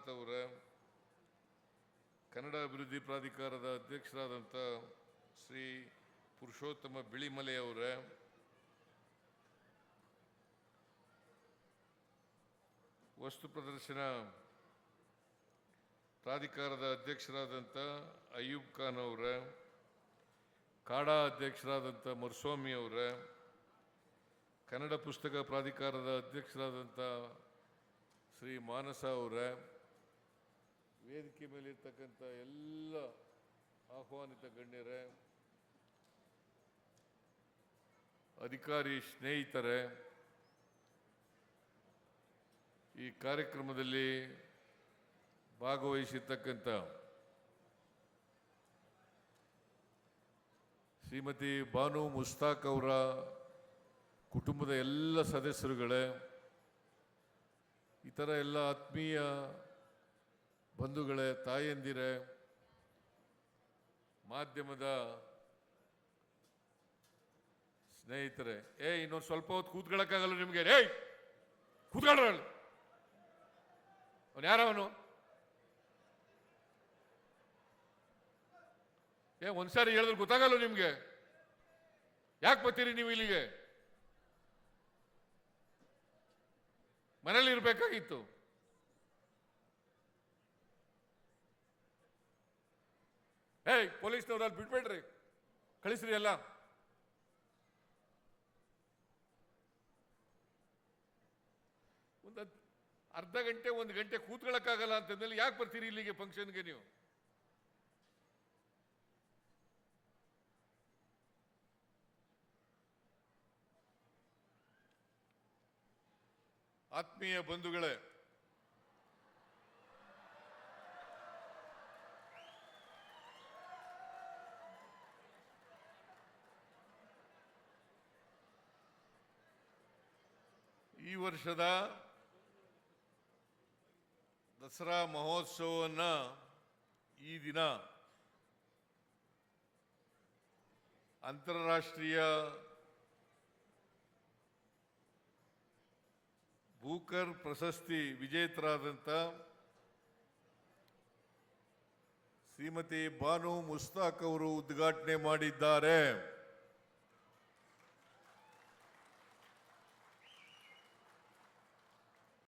ಮಂಜುನಾಥ್ ಅವರ ಕನ್ನಡ ಅಭಿವೃದ್ಧಿ ಪ್ರಾಧಿಕಾರದ ಅಧ್ಯಕ್ಷರಾದಂಥ ಶ್ರೀ ಪುರುಷೋತ್ತಮ ಬಿಳಿಮಲೆ ಅವರ, ವಸ್ತು ಪ್ರದರ್ಶನ ಪ್ರಾಧಿಕಾರದ ಅಧ್ಯಕ್ಷರಾದಂಥ ಅಯ್ಯೂಬ್ ಖಾನ್ ಅವರ, ಕಾಡಾ ಅಧ್ಯಕ್ಷರಾದಂಥ ಮರುಸ್ವಾಮಿ ಅವರ, ಕನ್ನಡ ಪುಸ್ತಕ ಪ್ರಾಧಿಕಾರದ ಅಧ್ಯಕ್ಷರಾದಂಥ ಶ್ರೀ ಮಾನಸ ಅವರ ವೇದಿಕೆ ಮೇಲಿರ್ತಕ್ಕಂಥ ಎಲ್ಲ ಆಹ್ವಾನಿತ ಗಣ್ಯರೇ, ಅಧಿಕಾರಿ ಸ್ನೇಹಿತರೆ, ಈ ಕಾರ್ಯಕ್ರಮದಲ್ಲಿ ಭಾಗವಹಿಸಿರ್ತಕ್ಕಂಥ ಶ್ರೀಮತಿ ಬಾನು ಮುಸ್ತಾಕ್ ಅವರ ಕುಟುಂಬದ ಎಲ್ಲ ಸದಸ್ಯರುಗಳೇ, ಇತರ ಎಲ್ಲ ಆತ್ಮೀಯ ಬಂಧುಗಳೇ, ತಾಯಂದಿರೇ, ಮಾಧ್ಯಮದ ಸ್ನೇಹಿತರೆ, ಏ, ಇನ್ನೊಂದು ಸ್ವಲ್ಪ ಹೊತ್ತು ಕೂತ್ಕೊಳ್ಳೋಕ್ಕಾಗಲ್ಲ ನಿಮಗೆ? ಏಯ್ ಕೂತ್ಕೊಳ್ಳ ಅವನು ಯಾರವನು ಏ ಒಂದ್ಸಾರಿ ಹೇಳಿದ್ರೆ ಗೊತ್ತಾಗಲ್ಲ ನಿಮಗೆ? ಯಾಕೆ ಬರ್ತೀರಿ ನೀವು ಇಲ್ಲಿಗೆ? ಮನೇಲಿ ಇರ್ಬೇಕಾಗಿತ್ತು. ಏಯ್, ಪೊಲೀಸ್ನವ್ರು ಅಲ್ಲಿ ಬಿಡ್ಬೇಡ್ರಿ. ಕಳಿಸ್ರಿ ಎಲ್ಲ. ಒಂದು ಅರ್ಧ ಗಂಟೆ, ಒಂದು ಗಂಟೆ ಕೂತ್ಕೊಳ್ಳೋಕ್ಕಾಗಲ್ಲ ಅಂತಂದ್ಮೇಲೆ ಯಾಕೆ ಬರ್ತೀರಿ ಇಲ್ಲಿಗೆ ಫಂಕ್ಷನ್ಗೆ ನೀವು? ಆತ್ಮೀಯ ಬಂಧುಗಳೇ ಈ ವರ್ಷದ ದಸರಾ ಮಹೋತ್ಸವವನ್ನು ಈ ದಿನ ಅಂತಾರಾಷ್ಟ್ರೀಯ ಬೂಕರ್ ಪ್ರಶಸ್ತಿ ವಿಜೇತರಾದಂಥ ಶ್ರೀಮತಿ ಬಾನು ಮುಸ್ತಾಕ್ ಅವರು ಉದ್ಘಾಟನೆ ಮಾಡಿದ್ದಾರೆ.